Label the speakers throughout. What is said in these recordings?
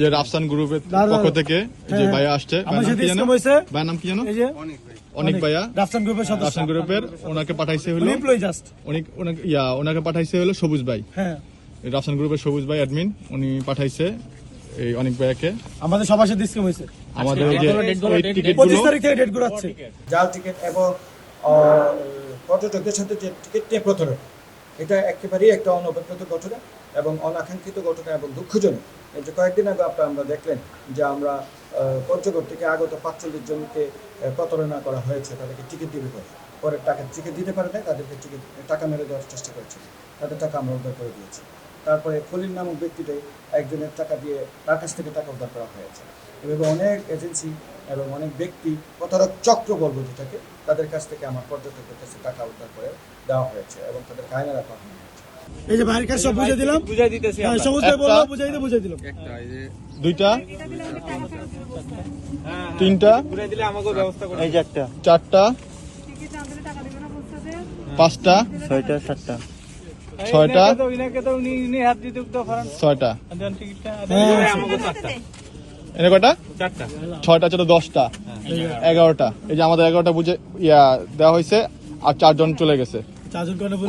Speaker 1: যে রাফসান গ্রুপের পক্ষ থেকে যে
Speaker 2: হ্যাঁ,
Speaker 1: ভাইয়া আসছে।
Speaker 2: আমার
Speaker 1: ভাইয়ের নাম কি জানো?
Speaker 2: স্ক্যাম হয়েছে?
Speaker 1: ভাইয়ের নাম কি জানো?
Speaker 2: এই যে
Speaker 1: অনেক ভাইয়া।
Speaker 2: রাফসান গ্রুপের
Speaker 1: রাফসান গ্রুপের ওনাকে পাঠাইছে হলো অনেক ইয়া ওনাকে পাঠাইছে হলো সবুজ ভাই।
Speaker 2: হ্যাঁ।
Speaker 1: রাফসান গ্রুপের সবুজ ভাই অ্যাডমিন উনি পাঠাইছে এই অনেক ভাইয়াকে।
Speaker 2: আমাদের সবার সাথে স্ক্যাম হয়েছে।
Speaker 1: আমাদের যে এই টিকিট পঁচিশগুলো।
Speaker 2: তারিখ থেকে ডেট ঘুরাচ্ছে
Speaker 3: জাল টিকিট এবং পর্যটকদের সাথে যে টিকিট নিয়ে প্রতারণা এটা একেবারেই একটা অনভিজ্ঞত ঘটনা এবং অনাকাঙ্ক্ষিত ঘটনা এবং দুঃখজনক। এই যে কয়েকদিন আগে আপনারা আমরা দেখলেন যে আমরা পঞ্চগড় থেকে আগত পাঁচচল্লিশ জনকে প্রতারণা করা হয়েছে, তাদেরকে টিকিট দিবে করে পরে টাকা টিকিট দিতে পারে না তাদেরকে টিকিট, টাকা মেরে দেওয়ার চেষ্টা করেছে। তাদের টাকা আমরা উদ্ধার করে দিয়েছি। তারপরে খলিল নামক ব্যক্তিটাই একজনের টাকা দিয়ে তার কাছ থেকে টাকা উদ্ধার করা হয়েছে। এভাবে অনেক এজেন্সি এবং অনেক ব্যক্তি প্রতারক চক্র বলব যেটাকে, তাদের কাছ থেকে আমার পর্যটকদের কাছে টাকা উদ্ধার করে দেওয়া হয়েছে এবং তাদের কায়না রাখা হয়েছে।
Speaker 2: এই যে বাইরের কাছে সব বুঝে দিলাম।
Speaker 4: বুঝাই দিতেছি
Speaker 2: হ্যাঁ, সবুজ ভাই বলল
Speaker 1: একটা-
Speaker 2: বুঝাই দিয়ে বুঝাই দিলাম।
Speaker 1: দুইটা?
Speaker 4: হ্যাঁ,
Speaker 1: তিনটা
Speaker 4: দিলে আমাকেও ব্যবস্থা করে
Speaker 5: এই যে একটা।
Speaker 1: চারটা? পাঁচটা?
Speaker 5: ছয়টা সাতটা।
Speaker 1: ছয়টা? ছয়টা?
Speaker 4: টিকিটটা
Speaker 2: হ্যাঁ।
Speaker 4: আমাকে
Speaker 1: কটা ছয়টা ছোট দশটা। এগারোটা। এই যে আমাদের এগারোটা বুঝে ইয়া দেওয়া হয়েছে আর চারজন চলে গেছে।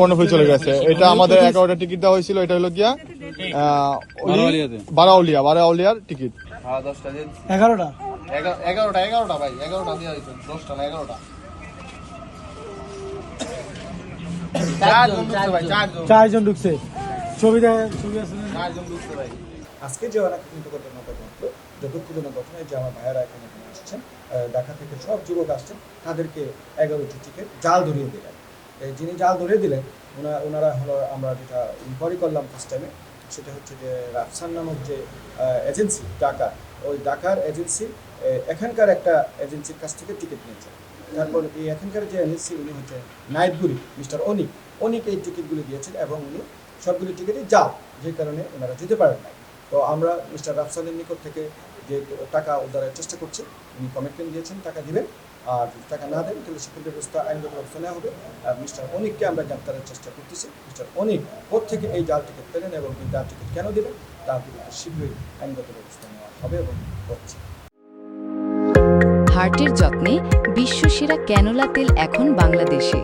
Speaker 1: কর্ণফুল চলে গেছে। এটা আমাদের এগারোটা টিকিট দেওয়া হয়েছিল এটা হলো গিয়া বারাউলিয়া বারাউলিয়ার টিকিট
Speaker 2: এগারোটা?
Speaker 1: এগারোটা এগারোটা ভাই এগারোটা দেওয়া হয়েছে দশটা না এগারোটা।
Speaker 2: চারজন ঢুকছে ছবি ছবি আছে না?
Speaker 3: আজকে যে অনাকাঙ্ক্ষিত ঘটনাটা ঘটলো যে দুঃখজনক যে আমার ভাইয়েরা এখানে এখানে আসছেন ঢাকা থেকে সব যুবক আসছেন তাদেরকে এগারোটি টিকিট জাল ধরিয়ে দিলেন যিনি জাল ধরে দিলেন, ওনা- ওনারা হলো আমরা যেটা ইনকোয়ারি করলাম ফার্স্ট টাইমে সেটা হচ্ছে যে রাফসান নামক যে এজেন্সি ঢাকা ওই ঢাকার এজেন্সি এখানকার একটা এজেন্সির কাছ থেকে টিকিট নিয়েছে। তারপর এই এখানকার যে এজেন্সি উনি হচ্ছে নাইটগুড়ি, মিস্টার অনিক। অনিক এই টিকিটগুলি দিয়েছেন এবং উনি সবগুলি টিকিটই জাল, যে কারণে ওনারা যেতে পারেন নাই। তো আমরা মিস্টার রাফসানের নিকট থেকে যে টাকা উদ্ধারের চেষ্টা করছে, উনি কমিটমেন্ট দিয়েছেন, টাকা দিবেন। আর টাকা না দেন, তাহলে সেক্ষেত্রে ব্যবস্থা, আইনগত ব্যবস্থা নেওয়া হবে। আর মিস্টার অনিককে আমরা গ্রেপ্তারের চেষ্টা করতেছি। মিস্টার অনিক থেকে এই জাল টিকিট পেলেন এবং এই জাল টিকিট কেন দিলেন, তার বিরুদ্ধে শীঘ্রই আইনগত ব্যবস্থা নেওয়া হবে এবং হচ্ছে
Speaker 6: হার্টের যত্নে বিশ্বসেরা ক্যানোলা তেল এখন বাংলাদেশে।